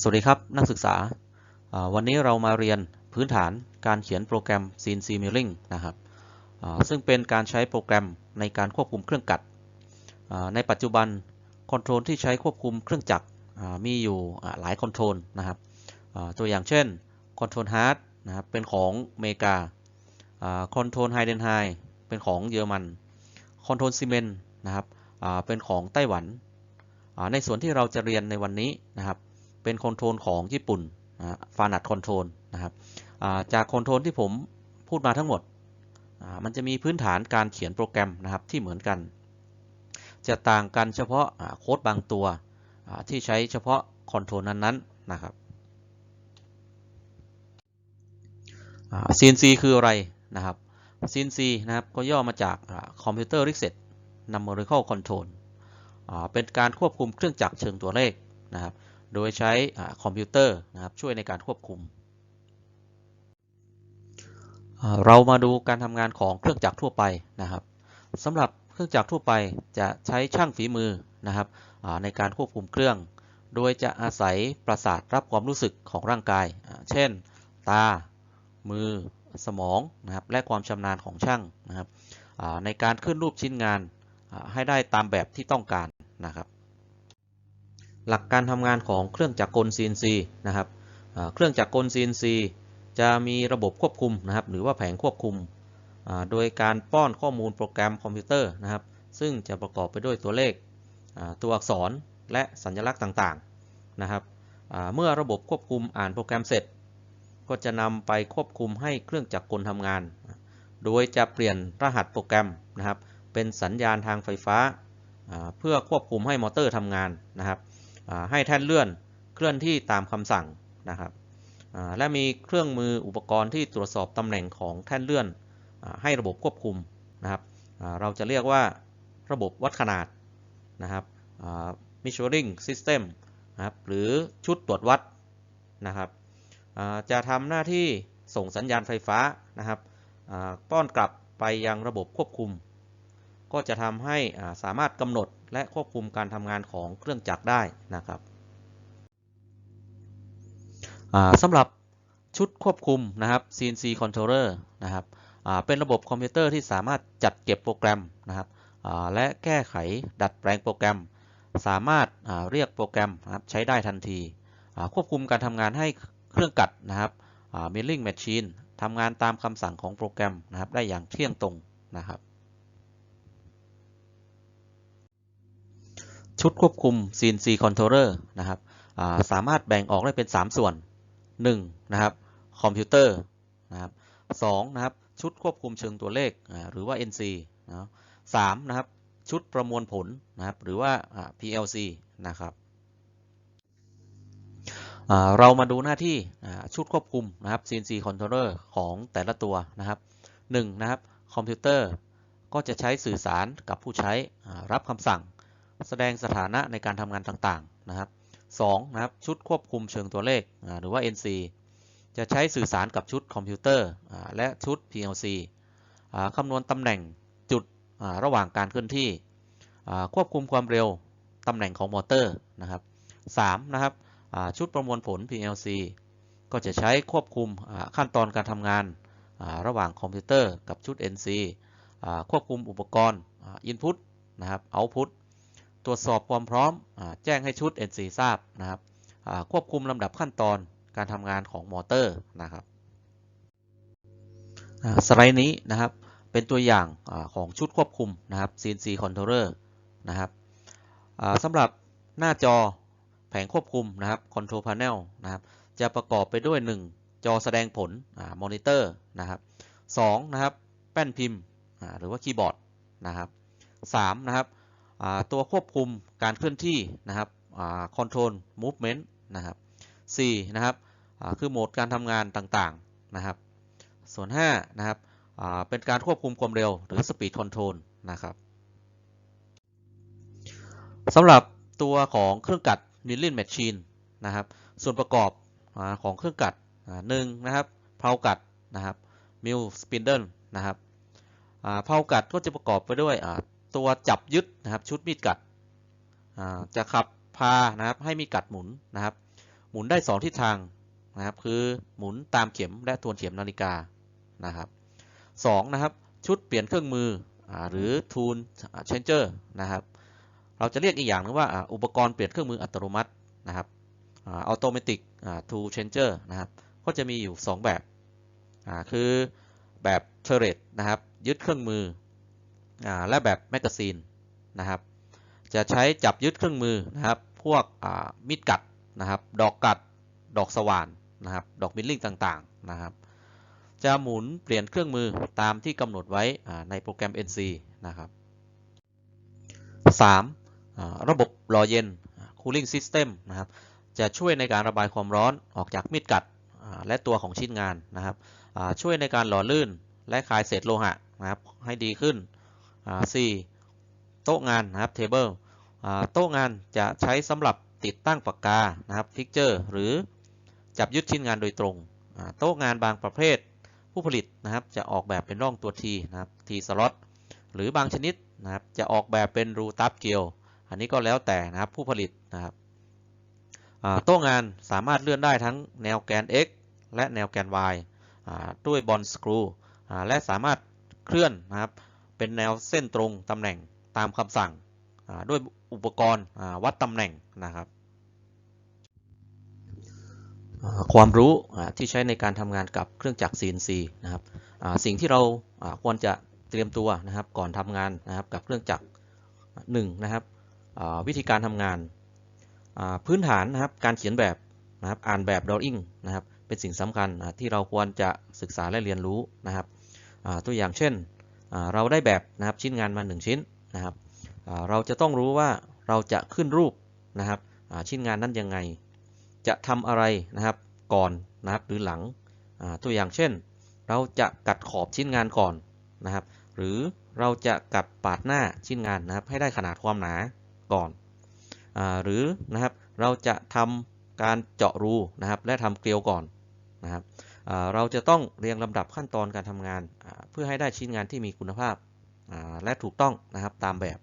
สวัสดีครับนักศึกษา วันนี้เรามาเรียนพื้นฐานการเขียนโปรแกรม CNC Milling นะครับซึ่งเป็นการใช้โปรแกรมในการควบคุมเครื่องกัด ในปัจจุบันคอนโทรลที่ใช้ควบคุมเครื่องจักรมีอยู่หลายคอนโทรลนะครับตัวอย่างเช่นคอนโทรลฮาร์ดนะครับเป็นของอเมริกาคอนโทรลไฮเดนไฮเป็นของเยอรมันคอนโทรลซีเมนนะครับเป็นของไต้หวัน ในส่วนที่เราจะเรียนในวันนี้นะครับ เป็นคอนโทรลของญี่ปุ่นฟานัดคอนโทรลนะครับจากคอนโทรลที่ผมพูดมาทั้งหมด มันจะมีพื้นฐานการเขียนโปรแกรมนะครับที่เหมือนกัน จะต่างกันเฉพาะโค้ดบางตัวที่ใช้เฉพาะคอนโทรลนั้นๆนะครับ CNC คืออะไรนะครับ CNC นะครับก็ย่อมาจากอ่า Computer Reset Numerical Control เป็นการควบคุมเครื่องจักรเชิงตัวเลขนะครับ โดยใช้คอมพิวเตอร์นะครับช่วยในการควบคุม เรามาดูการทำงานของเครื่องจักรทั่วไปนะครับสำหรับเครื่องจักรทั่วไปจะใช้ช่างฝีมือนะครับในการควบคุมเครื่อง โดยจะอาศัยประสาทรับความรู้สึกของร่างกาย เช่น ตา มือ สมองนะครับและความชำนาญของช่างนะครับในการขึ้นรูปชิ้นงานให้ได้ตามแบบที่ต้องการนะครับ หลักการทำงานของเครื่องจักรกล CNC นะครับเครื่องจักรกล CNC จะมีระบบควบคุมนะครับหรือว่าแผงควบคุม โดยการป้อนข้อมูลโปรแกรมคอมพิวเตอร์นะครับ ซึ่งจะประกอบไปด้วยตัวเลข ตัวอักษรและสัญลักษณ์ต่างๆนะครับเมื่อระบบควบคุมอ่านโปรแกรมเสร็จ ก็จะนำไปควบคุมให้เครื่องจักรกลทำงาน โดยจะเปลี่ยนรหัสโปรแกรมนะครับ เป็นสัญญาณทางไฟฟ้า เพื่อควบคุมให้มอเตอร์ทำงานนะครับ ให้แท่นเลื่อนเคลื่อนที่ตามคำสั่งนะครับและมีเครื่องมืออุปกรณ์ที่ตรวจสอบตำแหน่งของแท่นเลื่อนอให้ระบบควบคุมนะครับเราจะเรียกว่าระบบวัดขนาดนะครับ measuring system นะครับหรือชุดตรวจวัดนะครับจะทำหน้าที่ส่งสัญญาณไฟฟ้านะครับป้อนกลับไปยังระบบควบคุม ก็จะทำให้สามารถกำหนดและควบคุมการทำงานของเครื่องจักรได้นะครับสำหรับชุดควบคุมนะครับ CNC controller นะครับเป็นระบบคอมพิวเตอร์ที่สามารถจัดเก็บโปรแกรมนะครับและแก้ไขดัดแปลงโปรแกรม สามารถเรียกโปรแกรมนะครับใช้ได้ทันที ควบคุมการทำงานให้เครื่องกัดนะครับ milling machine ทำงานตามคำสั่งของโปรแกรมนะครับได้อย่างเที่ยงตรงนะครับ ชุดควบคุม CNC controller นะครับสามารถแบ่งออกได้เป็น 3 ส่วน 1. นะครับคอมพิวเตอร์นะครับ2นะครับชุดควบคุมเชิงตัวเลขหรือว่า NC นะสามนะครับชุดประมวลผลนะครับหรือว่า PLC นะครับเรามาดูหน้าที่ชุดควบคุมนะครับ CNC controller ของแต่ละตัวนะครับ 1 นะครับคอมพิวเตอร์ก็จะใช้สื่อสารกับผู้ใช้รับคำสั่ง แสดงสถานะในการทำงานต่างๆนะครับ 2 นะครับชุดควบคุมเชิงตัวเลขหรือว่า NC จะใช้สื่อสารกับชุดคอมพิวเตอร์และชุด PLC อ่าคำนวณตำแหน่งจุดระหว่างการเคลื่อนที่ ควบคุมความเร็วตำแหน่งของมอเตอร์นะครับ 3 นะครับชุดประมวลผล PLC ก็จะใช้ควบคุมขั้นตอนการทำงานระหว่างคอมพิวเตอร์กับชุด NC ควบคุมอุปกรณ์อ่า Input นะครับ Output ตรวจสอบความพร้อมอแจ้งให้ชุด NC ทราบนะครับควบคุมลำดับขั้นตอนการทำงานของมอเตอร์นะครับสไลด์นี้นะครับเป็นตัวอย่างอของชุดควบคุมนะครับ CNC controller นะครับสำหรับหน้าจอแผงควบคุมนะครับ control panel นะครับ จะประกอบไปด้วย 1 จอแสดงผลมอนิเตอร์นะครับ2นะครับ แป้นพิมพ์หรือว่าคีย์บอร์ดนะครับ3นะครับ ตัวควบคุมการเคลื่อนที่นะครับ control movement นะครับ4นะครับคือโหมดการทำงานต่างๆนะครับ ส่วน5นะครับเป็นการควบคุมความเร็วหรือ speed control นะครับสำหรับตัวของเครื่องกัด milling machine นะครับ ส่วนประกอบอของเครื่องกัดหนึ่งนะครับเพลากัดนะครับ mill spindle นะครับอ่าเพลากัดก็จะประกอบไปด้วย ตัวจับยึดนะครับชุดมีดกัดจะขับพานะครับให้มีดกัดหมุนนะครับ หมุนได้ 2 ทิศทางนะครับคือหมุนตามเข็มและทวนเข็มนาฬิกานะครับสองนะครับชุดเปลี่ยนเครื่องมืออหรือ tool changer นะครับเราจะเรียกอีกอย่างนึงว่าอุปกรณ์เปลี่ยนเครื่องมืออัตโนมัตินะครับอ่า automatic อ่า tool changer นะครับก็จะมีอยู่ 2 แบบคือแบบ turret นะครับยึดเครื่องมือ และแบบแมกกาซีนนะครับ จะใช้จับยึดเครื่องมือนะครับ พวกมีดกัดนะครับ ดอกกัด ดอกสว่านนะครับ ดอกมิลลิ่งต่างๆนะครับ จะหมุนเปลี่ยนเครื่องมือตามที่กำหนดไว้ในโปรแกรม NC นะครับ 3. ระบบหล่อเย็น cooling system นะครับ จะช่วยในการระบายความร้อนออกจากมีดกัดและตัวของชิ้นงานนะครับ ช่วยในการหล่อลื่นและคลายเศษโลหะนะครับให้ดีขึ้น อ่า 4. โต๊ะงานนะครับ table โต๊ะงานจะใช้สำหรับติดตั้งปากกานะครับ fixture หรือจับยึดชิ้นงานโดยตรงโต๊ะงานบางประเภทผู้ผลิตนะครับ จะออกแบบเป็นร่องตัว T นะครับ T slot หรือบางชนิดนะครับจะออกแบบเป็นรูตับเกลียว อันนี้ก็แล้วแต่นะครับผู้ผลิตนะครับโต๊ะงานสามารถเลื่อนได้ทั้งแนวแกน x และแนวแกน y ด้วยบอลสกรูและสามารถเคลื่อนนะครับ เป็นแนวเส้นตรงตำแหน่งตามคำสั่งด้วยอุปกรณ์วัดตำแหน่งนะครับ ความรู้ที่ใช้ในการทำงานกับเครื่องจักร CNC นะครับสิ่งที่เราควรจะเตรียมตัวนะครับก่อนทำงานนะครับกับเครื่องจักรหนึ่งนะครับวิธีการทำงานพื้นฐานนะครับการเขียนแบบนะครับอ่านแบบ drawing นะครับเป็นสิ่งสำคัญที่เราควรจะศึกษาและเรียนรู้นะครับตัวอย่างเช่น เราได้แบบนะครับชิ้นงานมา 1 ชิ้นนะครับเราจะต้องรู้ว่าเราจะขึ้นรูปนะครับชิ้นงานนั้นยังไง จะทำอะไรนะครับก่อนนะครับหรือหลังตัวอย่างเช่น เราจะกัดขอบชิ้นงานก่อนนะครับ หรือเราจะกัดปาดหน้าชิ้นงานนะครับให้ได้ขนาดความหนาก่อนอหรือนะครับเราจะทำการเจาะรูนะครับและทำเกลียวก่อนนะครับ เราจะต้องเรียงลำดับขั้นตอนการทำงาน เพื่อให้ได้ชิ้นงานที่มีคุณภาพและถูกต้องนะครับตามแบบ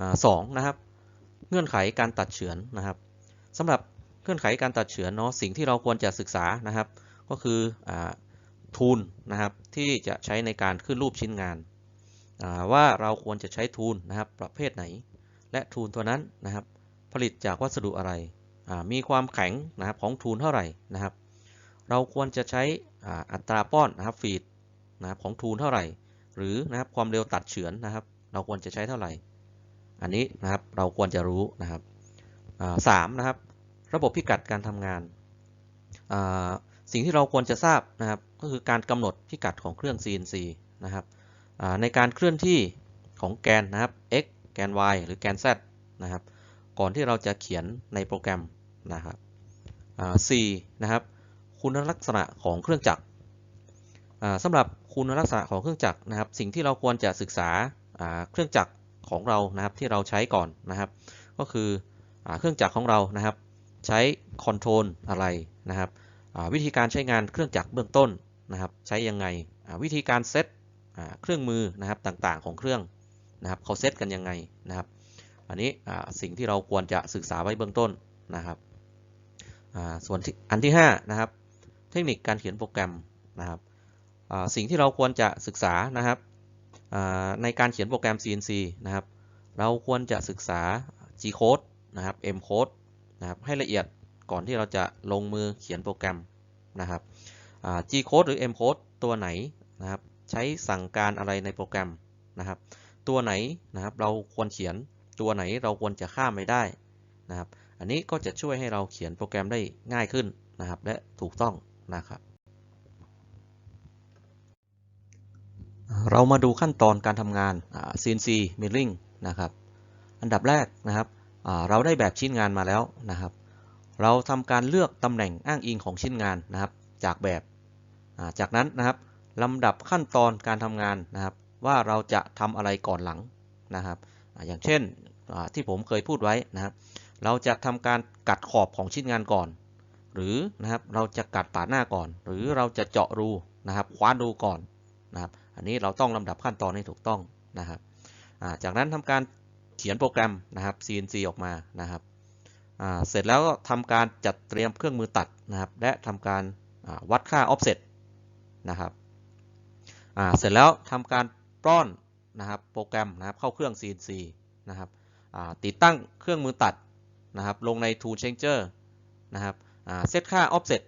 อาสองนะครับ เงื่อนไขการตัดเฉือนนะครับสำหรับเงื่อนไขการตัดเฉือนเนาะสิ่งที่เราควรจะศึกษานะครับ ก็คืออทูลนะครับที่จะใช้ในการขึ้นรูปชิ้นงานาว่าเราควรจะใช้ทูลนะครับ ประเภทไหน และทูลตัวนั้นนะครับ ผลิตจากวัสดุอะไร มีความแข็งนะครับของทูลเท่าไหร่นะครับ เราควรจะใช้อัตราป้อนนะครับฟีดนะครับของทูลเท่าไหร่ หรือนะครับความเร็วตัดเฉือนนะครับ เราควรจะใช้เท่าไหร่ อันนี้นะครับเราควรจะรู้นะครับสามนะครับ ระบบพิกัดการทำงาน สิ่งที่เราควรจะทราบนะครับ ก็คือการกำหนดพิกัดของเครื่อง CNC นะครับในการเคลื่อนที่ของแกนนะครับ x แกน y หรือแกน z นะครับ ก่อนที่เราจะเขียนในโปรแกรมนะครับสี่นะครับ คุณลักษณะของเครื่องจักรอ่าสำหรับคุณลักษณะของเครื่องจักรนะครับ สิ่งที่เราควรจะศึกษาเครื่องจักรของเรานะครับที่เราใช้ก่อนนะครับ ก็คืออเครื่องจักรของเรานะครับ ใช้คอนโทรลอะไรนะครับวิธีการใช้งานเครื่องจักรเบื้องต้นนะครับ ใช้ยังไงวิธีการเซตเครื่องมือนะครับต่างๆของเครื่องนะครับเขาเซตกันยังไงนะครับ อันนี้สิ่งที่เราควรจะศึกษาไว้เบื้องต้นนะครับส่วนอันที่5นะครับ ทคนิคการเขียนโปรแกรมนะครับสิ่งที่เราควรจะศึกษานะครับในการเขียนโปรแกรม CNC นะครับ เราควรจะศึกษา G code นะครับ M code นะครับให้ละเอียดก่อนที่เราจะลงมือเขียนโปรแกรมนะครับ G code หรือ M code ตัวไหนนะครับ ใช้สั่งการอะไรในโปรแกรมนะครับ ตัวไหนนะครับเราควรเขียนตัวไหนเราควรจะข้ามไม่ได้นะครับ อันนี้ก็จะช่วยให้เราเขียนโปรแกรมได้ง่ายขึ้นนะครับ และถูกต้อง นะครับ เรามาดูขั้นตอนการทำงาน CNC Milling นะครับ อันดับแรกนะครับเราได้แบบชิ้นงานมาแล้วนะครับ เราทำการเลือกตำแหน่งอ้างอิงของชิ้นงานนะครับ จากแบบจากนั้นนะครับลำดับขั้นตอนการทำงานนะครับ ว่าเราจะทำอะไรก่อนหลังนะครับอย่างเช่นที่ผมเคยพูดไว้นะครับ เราจะทำการกัดขอบของชิ้นงานก่อน หรือนะครับเราจะกัดปาหน้าก่อน หรือเราจะเจาะรูนะครับคว้านรูก่อนนะครับ อันนี้เราต้องลำดับขั้นตอนให้ถูกต้องนะครับจากนั้นทำการเขียนโปรแกรมนะครับ CNC ออกมานะครับเสร็จแล้วก็ทำการจัดเตรียมเครื่องมือตัดนะครับ และทำการวัดค่า offset นะครับเสร็จแล้วทำการป้อนนะครับโปรแกรมนะครับเข้าเครื่อง CNC นะครับติดตั้งเครื่องมือตัดนะครับลงใน Tool Changer นะครับ เซตค่า offset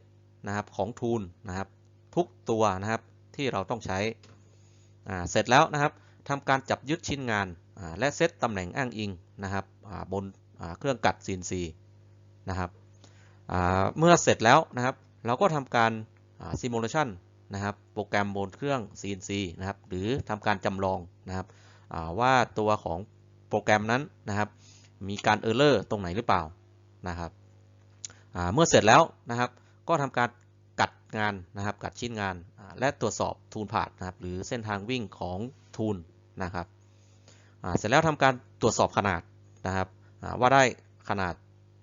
นะครับของ Tool นะครับทุกตัวนะครับที่เราต้องใช้เสร็จแล้วนะครับทำการจับยึดชิ้นงานและเซตตำแหน่งอ้างอิงนะครับบนเครื่องกัด CNC นะครับเมื่อเสร็จแล้วนะครับ เราก็ทำการ simulation นะครับโปรแกรมบนเครื่อง CNC นะครับหรือทำการจำลองนะครับว่าตัวของโปรแกรมนั้นนะครับ มีการ error ตรงไหนหรือเปล่านะครับอ่า เมื่อเสร็จแล้วนะครับ ก็ทำการกัดงานนะครับ กัดชิ้นงานและตรวจสอบทูลผ่านนะครับ หรือเส้นทางวิ่งของทูลนะครับเสร็จแล้วทำการตรวจสอบขนาดนะครับว่าได้ขนาด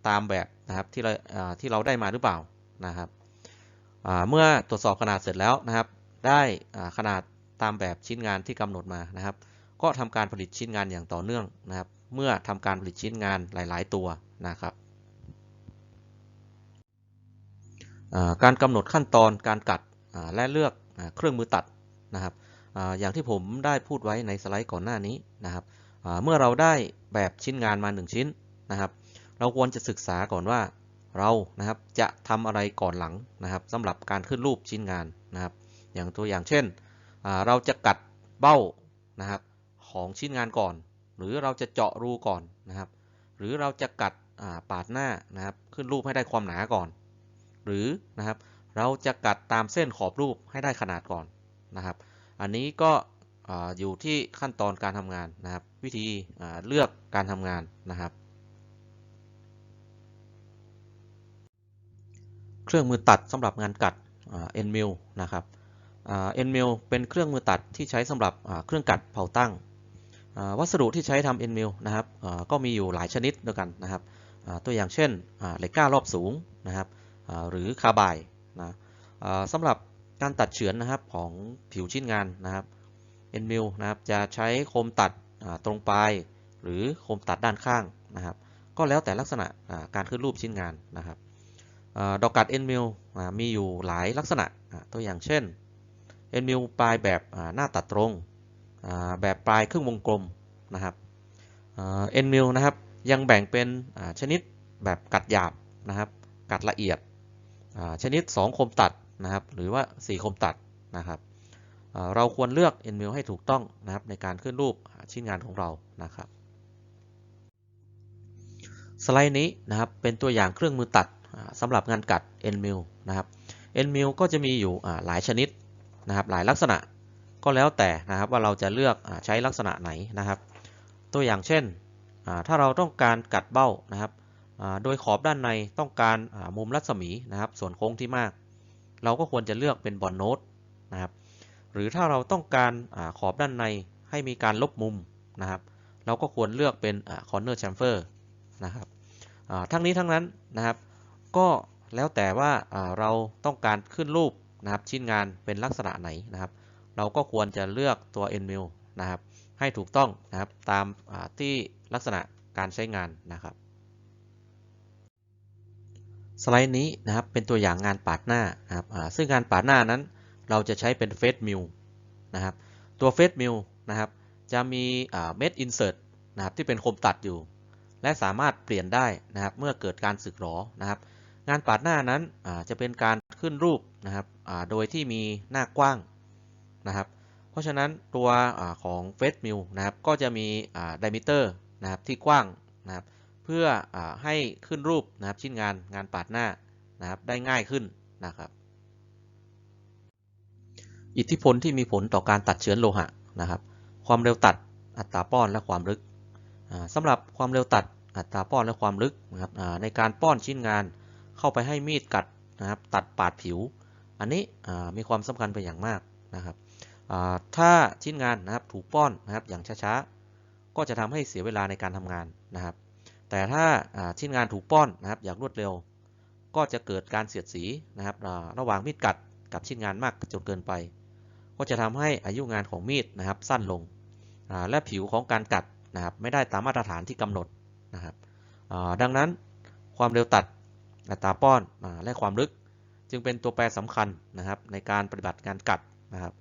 ตามแบบนะครับที่เราที่เราได้มาหรือเปล่านะครับเมื่อตรวจสอบขนาดเสร็จแล้วนะครับ ได้ขนาดตามแบบชิ้นงานที่กำหนดมานะครับ ก็ทำการผลิตชิ้นงานอย่างต่อเนื่องนะครับ เมื่อทำการผลิตชิ้นงานหลาย ๆ ตัวนะครับอ่า การกำหนดขั้นตอนการกัดและเลือกเครื่องมือตัดนะครับอย่างที่ผมได้พูดไว้ในสไลด์ก่อนหน้านี้นะครับเมื่อเราได้แบบชิ้นงานมา 1 ชิ้นนะครับ เราควรจะศึกษาก่อนว่าเรานะครับจะทำอะไรก่อนหลังนะครับสำหรับการขึ้นรูปชิ้นงานนะครับ อย่างตัวอย่างเช่น เราจะกัดเบ้านะครับของชิ้นงานก่อน หรือเราจะเจาะรูก่อนนะครับ หรือเราจะกัดปาดหน้านะครับขึ้นรูปให้ได้ความหนาก่อน หรือนะครับเราจะกัดตามเส้นขอบรูปให้ได้ขนาดก่อนนะครับ อันนี้ก็อ่าอยู่ที่ขั้นตอนการทำงานนะครับ วิธีเลือกการทำงานนะครับ เครื่องมือตัดสำหรับงานกัดเอ็นมิลนะครับเอ็นมิลเป็นเครื่องมือตัดที่ใช้สำหรับเครื่องกัดเผาตั้ง วัสดุที่ใช้ทำเอ็นมิลนะครับก็มีอยู่หลายชนิดด้วยกันนะครับ ตัวอย่างเช่นเหล็กกล้ารอบสูงนะครับ หรือคาร์บายนะสำหรับการตัดเฉือนนะครับของผิวชิ้นงานนะครับเอ็นมิลนะครับจะใช้โคมตัดตรงปลายหรือโคมตัดด้านข้างนะครับ ก็แล้วแต่ลักษณะการขึ้นรูปชิ้นงานนะครับดอกกัดเอ็นมิลมีอยู่หลายลักษณะตัวอย่างเช่นเอ็นมิลปลายแบบหน้าตัดตรงแบบปลายครึ่งวงกลมนะครับเอ็นมิลนะครับยังแบ่งเป็นชนิดแบบกัดหยาบนะครับ กัดละเอียด ชนิด 2 คมตัดนะครับ หรือว่า 4 คมตัดนะครับ เราควรเลือกเอ็นมิลให้ถูกต้องนะครับในการขึ้นรูปชิ้นงานของเรานะครับ สไลด์นี้นะครับเป็นตัวอย่างเครื่องมือตัดสำหรับงานกัด NMIL นะครับ NMIL ก็จะมีอยู่หลายชนิดนะครับหลายลักษณะก็แล้วแต่นะครับว่าเราจะเลือกใช้ลักษณะไหนนะครับ ตัวอย่างเช่น ถ้าเราต้องการกัดเบ้านะครับ โดยขอบด้านในต้องการมุมรัศมีนะครับ ส่วนโค้งที่มาก เราก็ควรจะเลือกเป็นบอลโนตนะครับ หรือถ้าเราต้องการขอบด้านในให้มีการลบมุมนะครับ เราก็ควรเลือกเป็น corner chamfer นะครับทั้งนี้ทั้งนั้นนะครับ ก็แล้วแต่ว่าเราต้องการขึ้นรูปนะครับ ชิ้นงานเป็นลักษณะไหนนะครับ เราก็ควรจะเลือกตัว n m i l นะครับ ให้ถูกต้องนะครับตามที่ลักษณะการใช้งานนะครับ สไลด์นี้นะครับเป็นตัวอย่างงานปาดหน้านะครับซึ่งงานปาดหน้านั้น เราจะใช้เป็นเฟสมิลนะครับตัวเฟสมิลนะครับจะมีเม็ดอินเสิร์ตนะครับที่เป็นคมตัดอยู่ และสามารถเปลี่ยนได้นะครับเมื่อเกิดการสึกหรอนะครับ งานปาดหน้านั้นจะเป็นการขึ้นรูปนะครับโดยที่มีหน้ากว้างนะครับเพราะฉะนั้นตัวของเฟสมิลนะครับก็จะมีไดมิเตอร์นะครับที่กว้างนะครับ เพื่ออให้ขึ้นรูปนะครับชิ้นงานงานปาดหน้านะครับได้ง่ายขึ้นนะครับ อิทธิพลที่มีผลต่อการตัดเฉือนโลหะนะครับ ความเร็วตัดอัตราป้อนและความลึกอ่าสำหรับความเร็วตัดอัตราป้อนและความลึกนะครับในการป้อนชิ้นงานเข้าไปให้มีดกัดนะครับตัดปาดผิว อันนี้มีความสำคัญเป็นอย่างมากนะครับถ้าชิ้นงานนะครับถูกป้อนนะครับอย่างช้าๆ ก็จะทำให้เสียเวลาในการทำงานนะครับ แต่ถ้าชิ้นงานถูกป้อนนะครับอย่างรวดเร็ว ก็จะเกิดการเสียดสีนะครับระหว่างมีดกัดกับชิ้นงานมากจนเกินไป ก็จะทำให้อายุงานของมีดนะครับสั้นลง และผิวของการกัดนะครับไม่ได้ตามมาตรฐานที่กำหนดนะครับดังนั้นความเร็วตัดอัตราป้อนและความลึก จึงเป็นตัวแปรสำคัญนะครับในการปฏิบัติงานกัดนะครับ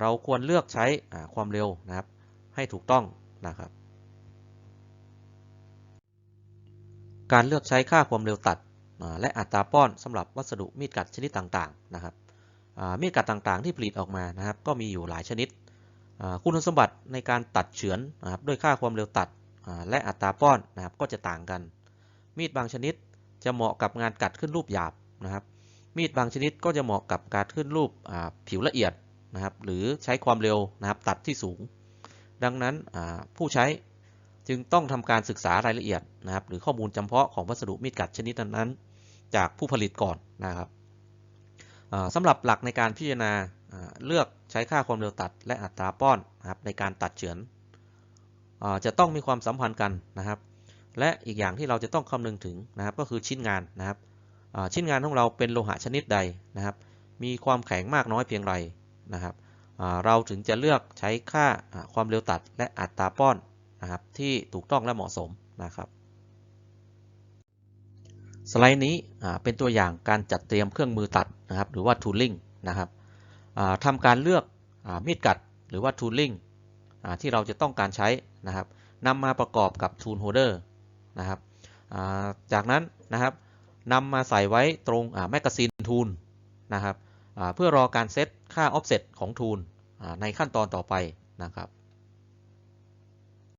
เราควรเลือกใช้ความเร็วนะครับให้ถูกต้องนะครับ การเลือกใช้ค่าความเร็วตัด และอัตราป้อนสำหรับวัสดุมีดกัดชนิดต่างๆนะครับมีดกัดต่างๆ ที่ผลิตออกมานะครับ ก็มีอยู่หลายชนิด คุณสมบัติในการตัดเฉือนนะครับด้วยค่าความเร็วตัดและอัตราป้อนนะครับก็จะต่างกัน มีดบางชนิดจะเหมาะกับงานกัดขึ้นรูปหยาบนะครับ มีดบางชนิดก็จะเหมาะกับการขึ้นรูปผิวละเอียดนะครับ หรือใช้ความเร็วนะครับตัดที่สูง ดังนั้นผู้ใช้ จึงต้องทำการศึกษารายละเอียดนะครับ หรือข้อมูลจำเพาะของวัสดุมีดกัดชนิดนั้นๆ จากผู้ผลิตก่อนนะครับอ่าสำหรับหลักในการพิจารณาเลือกใช้ค่าความเร็วตัดและอัตราป้อนนะครับในการตัดเฉือนจะต้องมีความสัมพันธ์กันนะครับ และอีกอย่างที่เราจะต้องคำนึงถึงนะครับ ก็คือชิ้นงานนะครับชิ้นงานของเราเป็นโลหะชนิดใดนะครับ มีความแข็งมากน้อยเพียงไรนะครับเราถึงจะเลือกใช้ค่าความเร็วตัดและอัตราป้อน นะครับที่ถูกต้องและเหมาะสมนะครับ สไลด์นี้เป็นตัวอย่างการจัดเตรียมเครื่องมือตัดนะครับ หรือว่า tooling นะครับทำการเลือกอมีดกัดหรือว่า tooling ที่เราจะต้องการใช้นะครับนำมาประกอบกับ tool holder นะครับจากนั้นนะครับนำมาใส่ไว้ตรงแมกกาซีนทูลนะครับเพื่อรอการเซตค่า offset ของทูลในขั้นตอนต่อไปนะครับ